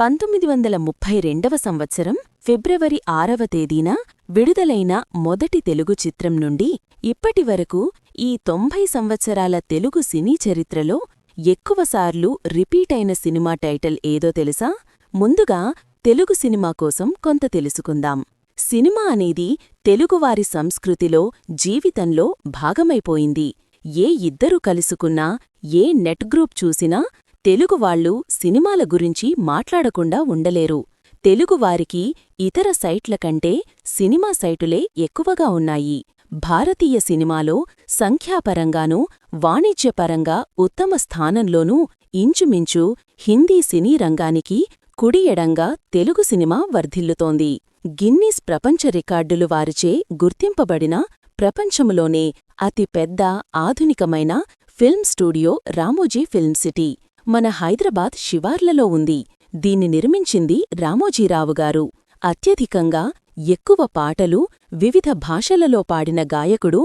పంతొమ్మిది వందల ముప్పై రెండవ సంవత్సరం ఫిబ్రవరి ఆరవ తేదీన విడుదలైన మొదటి తెలుగు చిత్రం నుండి ఇప్పటివరకు ఈ తొంభై సంవత్సరాల తెలుగు సినీ చరిత్రలో ఎక్కువసార్లు రిపీటైన సినిమా టైటిల్ ఏదో తెలుసా? ముందుగా తెలుగు సినిమా కోసం కొంత తెలుసుకుందాం. సినిమా అనేది తెలుగువారి సంస్కృతిలో జీవితంలో భాగమైపోయింది. ఏ ఇద్దరు కలుసుకున్నా ఏ నెట్ గ్రూప్ చూసినా తెలుగువాళ్ళు సినిమాల గురించి మాట్లాడకుండా ఉండలేరు. తెలుగువారికి ఇతర సైట్ల కంటే సినిమా సైటులే ఎక్కువగా ఉన్నాయి. భారతీయ సినిమాలో సంఖ్యాపరంగానూ వాణిజ్యపరంగా ఉత్తమ స్థానంలోనూ ఇంచుమించు హిందీ సినీ రంగానికి కుడి ఎడంగా తెలుగు సినిమా వర్ధిల్లుతోంది. గిన్నీస్ ప్రపంచ రికార్డులు వారిచే గుర్తింపబడిన ప్రపంచములోనే అతి పెద్ద ఆధునికమైన film studio Ramoji film city. మన హైదరాబాద్ శివార్లలో ఉంది. దీన్ని నిర్మించింది రామోజీరావు గారు. అత్యధికంగా ఎక్కువ పాటలు వివిధ భాషలలో పాడిన గాయకుడు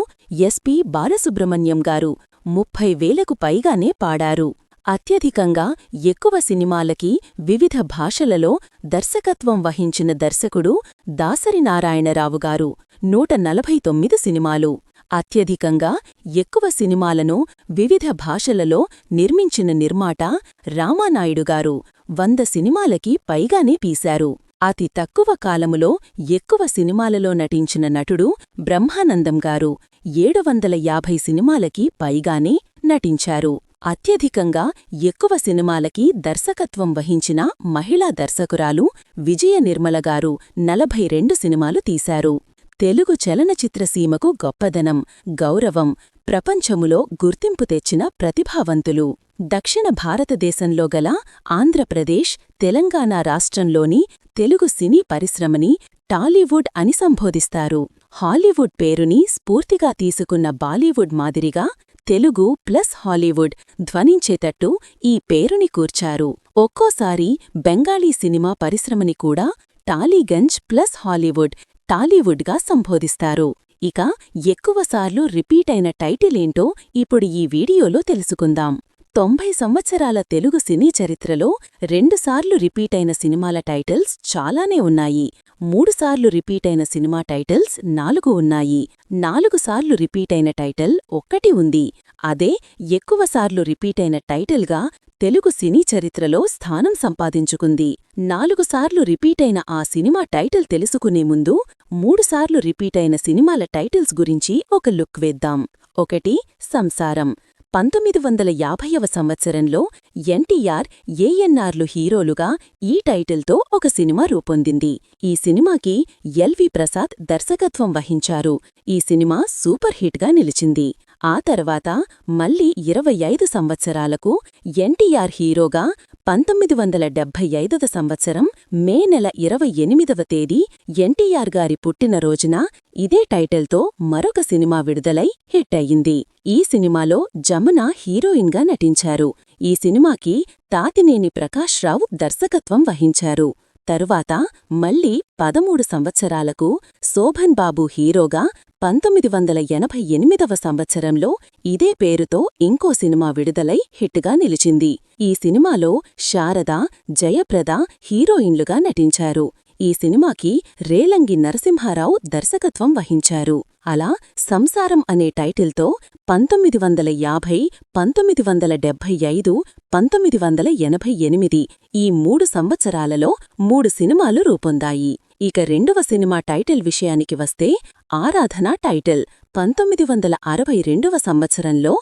ఎస్పి బాలసుబ్రహ్మణ్యం గారు ముప్పై వేలకు పైగానే పాడారు. అత్యధికంగా ఎక్కువ సినిమాలకి వివిధ భాషలలో దర్శకత్వం వహించిన దర్శకుడు దాసరి నారాయణరావు గారు నూట నలభై తొమ్మిది సినిమాలు. అత్యధికంగా ఎక్కువ సినిమాలను వివిధ భాషలలో నిర్మించిన నిర్మాత రామానాయుడుగారు వంద సినిమాలకి పైగానే పీశారు. అతి తక్కువ కాలములో ఎక్కువ సినిమాలలో నటించిన నటుడు బ్రహ్మానందం గారు ఏడు వందల యాభై సినిమాలకి పైగానే నటించారు. అత్యధికంగా ఎక్కువ సినిమాలకి దర్శకత్వం వహించిన మహిళా దర్శకురాలు విజయ నిర్మల గారు నలభై రెండు సినిమాలు తీశారు. తెలుగు చలనచిత్రసీమకు గొప్పదనం గౌరవం ప్రపంచములో గుర్తింపు తెచ్చిన ప్రతిభావంతులు. దక్షిణ భారతదేశంలో గల ఆంధ్రప్రదేశ్ తెలంగాణ రాష్ట్రంలోని తెలుగు సినీ పరిశ్రమని టాలీవుడ్ అని సంబోధిస్తారు. హాలీవుడ్ పేరుని స్ఫూర్తిగా తీసుకున్న బాలీవుడ్ మాదిరిగా తెలుగు ప్లస్ హాలీవుడ్ ధ్వనించేటట్టు ఈ పేరుని కూర్చారు. ఒక్కోసారి బెంగాలీ సినిమా పరిశ్రమని కూడా టాలీగంజ్ ప్లస్ హాలీవుడ్ టాలీవుడ్గా సంబోధిస్తారు. ఇక ఎక్కువసార్లు రిపీటైన టైటిలేంటో ఇప్పుడు ఈ వీడియోలో తెలుసుకుందాం. తొంభై సంవత్సరాల తెలుగు సినీ చరిత్రలో రెండుసార్లు రిపీటైన సినిమాల టైటిల్స్ చాలానే ఉన్నాయి. మూడుసార్లు రిపీటైన సినిమా టైటిల్స్ నాలుగు ఉన్నాయి. నాలుగుసార్లు రిపీట్ రిపీటైన టైటిల్ ఒక్కటి ఉంది. అదే ఎక్కువసార్లు రిపీటైన టైటిల్గా తెలుగు సినీ చరిత్రలో స్థానం సంపాదించుకుంది. నాలుగుసార్లు రిపీటైన ఆ సినిమా టైటిల్ తెలుసుకునే ముందు మూడుసార్లు రిపీటైన సినిమాల టైటిల్స్ గురించి ఒక లుక్ వేద్దాం. ఒకటి సంసారం. పంతొమ్మిది వందల యాభైవ సంవత్సరంలో ఎన్టీఆర్ ఏఎన్ఆర్లు హీరోలుగా ఈ టైటిల్తో ఒక సినిమా రూపొందింది. ఈ సినిమాకి ఎల్వి ప్రసాద్ దర్శకత్వం వహించారు. ఈ సినిమా సూపర్ హిట్గా నిలిచింది. ఆ తర్వాత మళ్ళీ ఇరవై ఐదు సంవత్సరాలకు ఎన్టీఆర్ హీరోగా పంతొమ్మిది వందల డెబ్భై ఐదవ సంవత్సరం మే నెల ఇరవై ఎనిమిదవ తేదీ ఎన్టీఆర్ గారి పుట్టినరోజున ఇదే టైటిల్తో మరొక సినిమా విడుదలై హిట్ అయ్యింది ఈ సినిమాలో జమున హీరోయిన్గా నటించారు. ఈ సినిమాకి తాతినేని ప్రకాష్ రావు దర్శకత్వం వహించారు. తరువాత మళ్ళీ పదమూడు సంవత్సరాలకు శోభన్ బాబు హీరోగా పంతొమ్మిది వందల ఎనభై ఎనిమిదవ సంవత్సరంలో ఇదే పేరుతో ఇంకో సినిమా విడుదలై హిట్గా నిలిచింది. ఈ సినిమాలో శారద జయప్రద హీరోయిన్లుగా నటించారు. ఈ సినిమాకి రేలంగి నరసింహారావు దర్శకత్వం వహించారు. అలా సంసారం అనే టైటిల్తో పంతొమ్మిది వందల యాభై పంతొమ్మిది వందల డెబ్భై ఐదు పంతొమ్మిది వందల ఎనభై ఎనిమిది ఈ మూడు సంవత్సరాలలో మూడు సినిమాలు రూపొందాయి. ఇక రెండవ సినిమా టైటిల్ విషయానికి వస్తే ఆరాధన టైటిల్. పంతొమ్మిది వందల అరవై రెండవ సంవత్సరంలో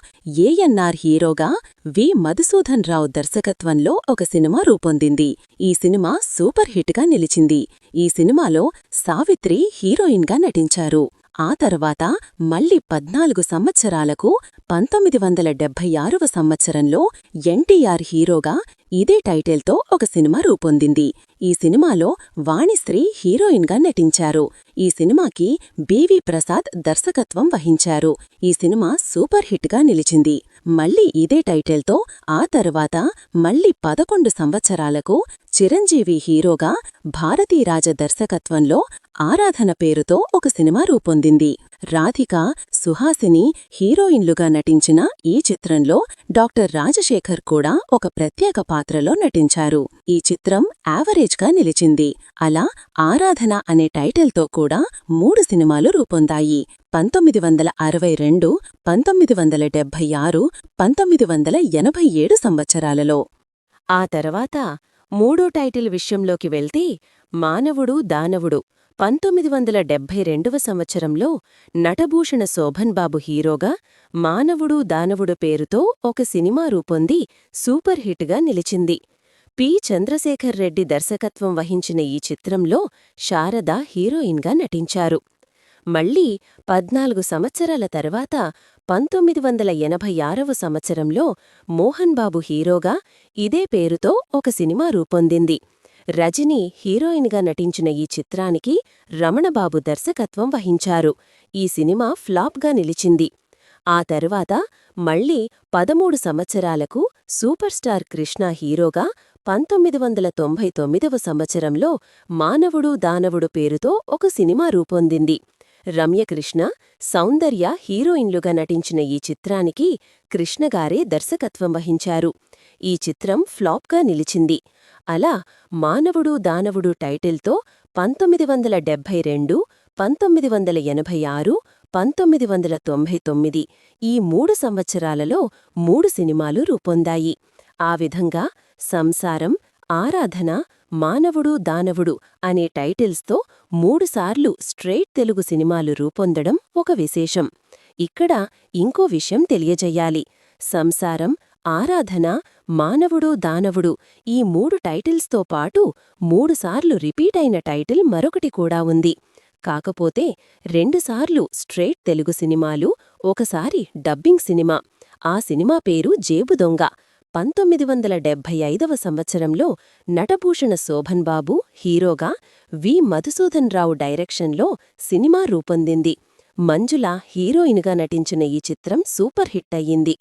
ఏఎన్ఆర్ హీరోగా వి. మధుసూదన్ రావు దర్శకత్వంలో ఒక సినిమా రూపొందింది. ఈ సినిమా సూపర్ హిట్గా నిలిచింది. ఈ సినిమాలో సావిత్రి హీరోయిన్గా నటించారు. ఆ తర్వాత మళ్ళీ పద్నాలుగు సంవత్సరాలకు పంతొమ్మిది వందల డెబ్భై ఆరవ సంవత్సరంలో ఎన్టీఆర్ హీరోగా ఇదే టైటిల్తో ఒక సినిమా రూపొందింది. ఈ సినిమాలో వాణిశ్రీ హీరోయిన్గా నటించారు. ఈ సినిమాకి బీవీ ప్రసాద్ దర్శకత్వం వహించారు. ఈ సినిమా సూపర్ హిట్గా నిలిచింది. మళ్ళీ ఇదే టైటిల్తో ఆ తర్వాత మళ్ళీ పదకొండు సంవత్సరాలకు చిరంజీవి హీరోగా భారతీరాజ దర్శకత్వంలో ఆరాధన పేరుతో ఒక సినిమా రూపొందింది. రాధిక సుహాసిని హీరోయిన్లుగా నటించిన ఈ చిత్రంలో డాక్టర్ రాజశేఖర్ కూడా ఒక ప్రత్యేక పాత్రలో నటించారు. ఈ చిత్రం యావరేజ్గా నిలిచింది. అలా ఆరాధన అనే టైటిల్తో కూడా మూడు సినిమాలు రూపొందాయి. పంతొమ్మిది వందల అరవై రెండు పంతొమ్మిది వందల డెబ్భై ఆరు పంతొమ్మిది వందల ఎనభై ఏడు సంవత్సరాలలో. ఆ తర్వాత మూడో టైటిల్ విషయంలోకి వెళ్తే మానవుడు దానవుడు పంతొమ్మిది వందల డెబ్భై రెండవ సంవత్సరంలో నటభూషణ శోభన్ బాబు హీరోగా మానవుడు దానవుడు పేరుతో ఒక సినిమా రూపొంది సూపర్ హిట్గా నిలిచింది. పి. చంద్రశేఖర్ రెడ్డి దర్శకత్వం వహించిన ఈ చిత్రంలో శారద హీరోయిన్గా నటించారు. మళ్ళీ పద్నాలుగు సంవత్సరాల తర్వాత పంతొమ్మిది వందల ఎనభై ఆరవ సంవత్సరంలో మోహన్ బాబు హీరోగా ఇదే పేరుతో ఒక సినిమా రూపొందింది. రజని హీరోయిన్గా నటించిన ఈ చిత్రానికి రమణబాబు దర్శకత్వం వహించారు. ఈ సినిమా ఫ్లాప్గా నిలిచింది. ఆ తరువాత మళ్ళీ పదమూడు సంవత్సరాలకు సూపర్ స్టార్ కృష్ణ హీరోగా పంతొమ్మిది వందల తొంభై తొమ్మిదవ సంవత్సరంలో మానవుడు దానవుడు పేరుతో ఒక సినిమా రూపొందింది. రమ్యకృష్ణ సౌందర్య హీరోయిన్లుగా నటించిన ఈ చిత్రానికి కృష్ణగారే దర్శకత్వం వహించారు. ఈ చిత్రం ఫ్లాప్గా నిలిచింది. అలా మానవుడు దానవుడు టైటిల్తో పంతొమ్మిది వందల డెబ్భై రెండు పంతొమ్మిది వందల ఎనభై ఆరు పంతొమ్మిది వందల తొంభై తొమ్మిది ఈ మూడు సంవత్సరాలలో మూడు సినిమాలు రూపొందాయి. ఆ విధంగా సంసారం ఆరాధన మానవుడు దానవుడు అనే టైటిల్స్తో మూడుసార్లు స్ట్రెయిట్ తెలుగు సినిమాలు రూపొందడం ఒక విశేషం. ఇక్కడ ఇంకో విషయం తెలియజెయ్యాలి సంసారం ఆరాధన మానవుడు దానవుడు ఈ మూడు టైటిల్స్తో పాటు మూడుసార్లు రిపీట్ అయిన టైటిల్ మరొకటి కూడా ఉంది. కాకపోతే రెండుసార్లు స్ట్రెయిట్ తెలుగు సినిమాలు ఒకసారి డబ్బింగ్ సినిమా. ఆ సినిమా పేరు జేబు దొంగ. పంతొమ్మిది వందల డెబ్భై ఐదవ సంవత్సరంలో నటభూషణ శోభన్ బాబు హీరోగా వి. మధుసూదన్ రావు డైరెక్షన్లో సినిమా రూపొందింది. మంజుల హీరోయిన్గా నటించిన ఈ చిత్రం సూపర్ హిట్ అయ్యింది.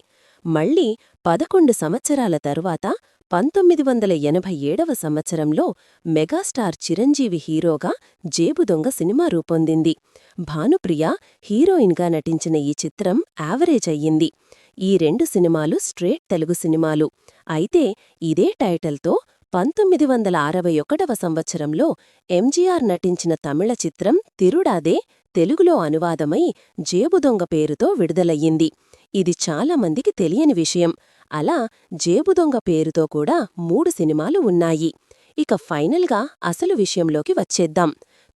మళ్ళీ పదకొండు సంవత్సరాల తరువాత పంతొమ్మిది వందల ఎనభై ఏడవ సంవత్సరంలో మెగాస్టార్ చిరంజీవి హీరోగా జేబుదొంగ సినిమా రూపొందింది. భానుప్రియ హీరోయిన్గా నటించిన ఈ చిత్రం యావరేజ్ అయ్యింది. ఈ రెండు సినిమాలు స్ట్రేట్ తెలుగు సినిమాలు. అయితే ఇదే టైటిల్తో పంతొమ్మిది వందల అరవై ఒకటవ సంవత్సరంలో ఎంజీఆర్ నటించిన తమిళ చిత్రం తిరుడాదే తెలుగులో అనువాదమై జేబుదొంగ పేరుతో విడుదలయ్యింది. ఇది చాలా మందికి తెలియని విషయం. అలా జేబుదొంగ పేరుతో కూడా మూడు సినిమాలు ఉన్నాయి. ఇక ఫైనల్గా అసలు విషయంలోకి వచ్చేద్దాం.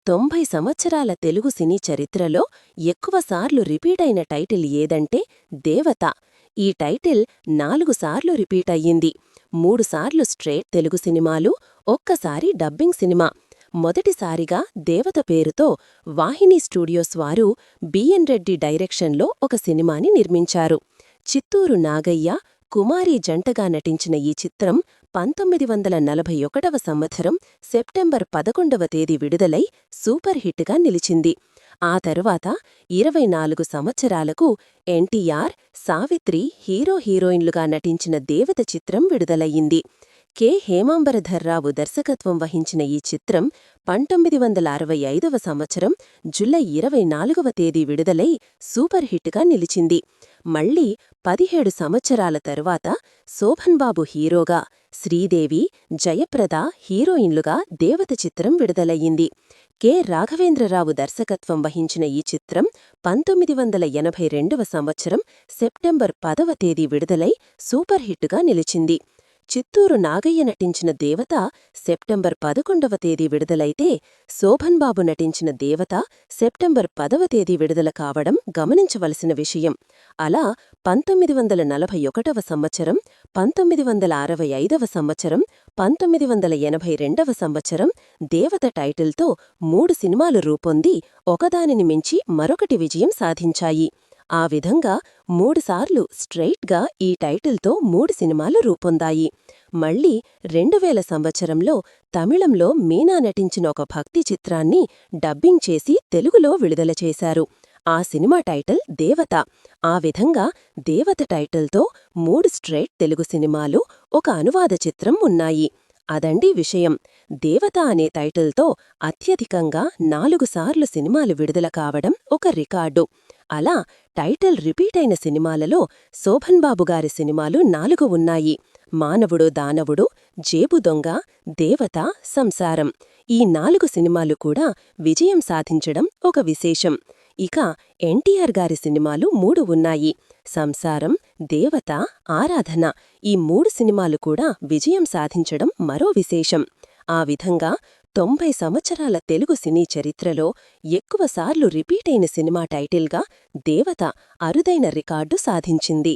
తొంభై సంవత్సరాల తెలుగు సినీ చరిత్రలో ఎక్కువసార్లు రిపీటైన టైటిల్ ఏదంటే దేవత. ఈ టైటిల్ నాలుగు సార్లు రిపీట్ అయ్యింది. మూడుసార్లు స్ట్రేట్ తెలుగు సినిమాలు ఒక్కసారి డబ్బింగ్ సినిమా. మొదటిసారిగా దేవత పేరుతో వాహిని స్టూడియోస్ వారు బిఎన్ రెడ్డి డైరెక్షన్లో ఒక సినిమాని నిర్మించారు. చిత్తూరు నాగయ్య కుమారి జంటగా నటించిన ఈ చిత్రం పంతొమ్మిది వందల నలభై ఒకటవ సంవత్సరం సెప్టెంబర్ పదకొండవ తేదీ విడుదలై సూపర్ హిట్గా నిలిచింది. ఆ తరువాత ఇరవై నాలుగు సంవత్సరాలకు ఎన్టీఆర్ సావిత్రి హీరో హీరోయిన్లుగా నటించిన దేవత చిత్రం విడుదలయ్యింది. కె. హేమాంబరధర్రావు దర్శకత్వం వహించిన ఈ చిత్రం పంతొమ్మిది వందల అరవై ఐదవ సంవత్సరం జులై ఇరవై నాలుగవ తేదీ విడుదలై సూపర్ హిట్గా నిలిచింది. మళ్ళీ పదిహేడు సంవత్సరాల తరువాత శోభన్బాబు హీరోగా శ్రీదేవి జయప్రద హీరోయిన్లుగా దేవత చిత్రం విడుదలయ్యింది. కె. రాఘవేంద్రరావు దర్శకత్వం వహించిన ఈ చిత్రం పంతొమ్మిది వందల ఎనభై రెండవ సంవత్సరం సెప్టెంబర్ పదవ తేదీ విడుదలై సూపర్ హిట్గా నిలిచింది. చిత్తూరు నాగయ్య నటించిన దేవత సెప్టెంబర్ పదకొండవ తేదీ విడుదలైతే శోభన్బాబు నటించిన దేవత సెప్టెంబర్ పదవ తేదీ విడుదల కావడం గమనించవలసిన విషయం. అలా పంతొమ్మిది వందల నలభై ఒకటవ సంవత్సరం పంతొమ్మిది వందల అరవై ఐదవ సంవత్సరం పంతొమ్మిది వందల ఎనభై రెండవ సంవత్సరం దేవత టైటిల్తో మూడు సినిమాలు రూపొంది ఒకదానిని మించి మరొకటి విజయం సాధించాయి. ఆ విధంగా మూడుసార్లు స్ట్రెయిట్గా ఈ టైటిల్తో మూడు సినిమాలు రూపొందాయి. మళ్ళీ రెండువేల సంవత్సరంలో తమిళంలో మీనా నటించిన ఒక భక్తి చిత్రాన్ని డబ్బింగ్ చేసి తెలుగులో విడుదల చేశారు. ఆ సినిమా టైటిల్ దేవత. ఆ విధంగా దేవత టైటిల్తో మూడు స్ట్రెయిట్ తెలుగు సినిమాలు ఒక అనువాద చిత్రం ఉన్నాయి. అదండి విషయం. దేవత అనే టైటిల్తో అత్యధికంగా నాలుగుసార్లు సినిమాలు విడుదల కావడం ఒక రికార్డు. అలా టైటిల్ రిపీట్ అయిన సినిమాలలో శోభన్ బాబు గారి సినిమాలు నాలుగు ఉన్నాయి. మానవుడు దానవుడు జేబు దొంగ దేవత సంసారం. ఈ నాలుగు సినిమాలు కూడా విజయం సాధించడం ఒక విశేషం. ఇక ఎన్టీఆర్ గారి సినిమాలు మూడు ఉన్నాయి. సంసారం దేవత ఆరాధన ఈ మూడు సినిమాలు కూడా విజయం సాధించడం మరో విశేషం. ఆ విధంగా తొంభై సంవత్సరాల తెలుగు సినీ చరిత్రలో ఎక్కువసార్లు రిపీట్ అయిన సినిమా టైటిల్గా దేవత అరుదైన రికార్డు సాధించింది.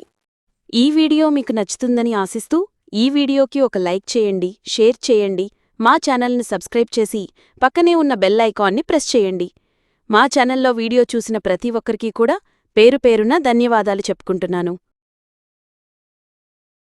ఈ వీడియో మీకు నచ్చుతుందని ఆశిస్తూ ఈ వీడియోకి ఒక లైక్ చేయండి షేర్ చేయండి మా ఛానల్ని సబ్స్క్రైబ్ చేసి పక్కనే ఉన్న బెల్ ఐకాన్ని ప్రెస్ చేయండి. మా ఛానల్లో వీడియో చూసిన ప్రతి ఒక్కరికీ కూడా పేరు పేరున ధన్యవాదాలు చెప్పుకుంటున్నాను.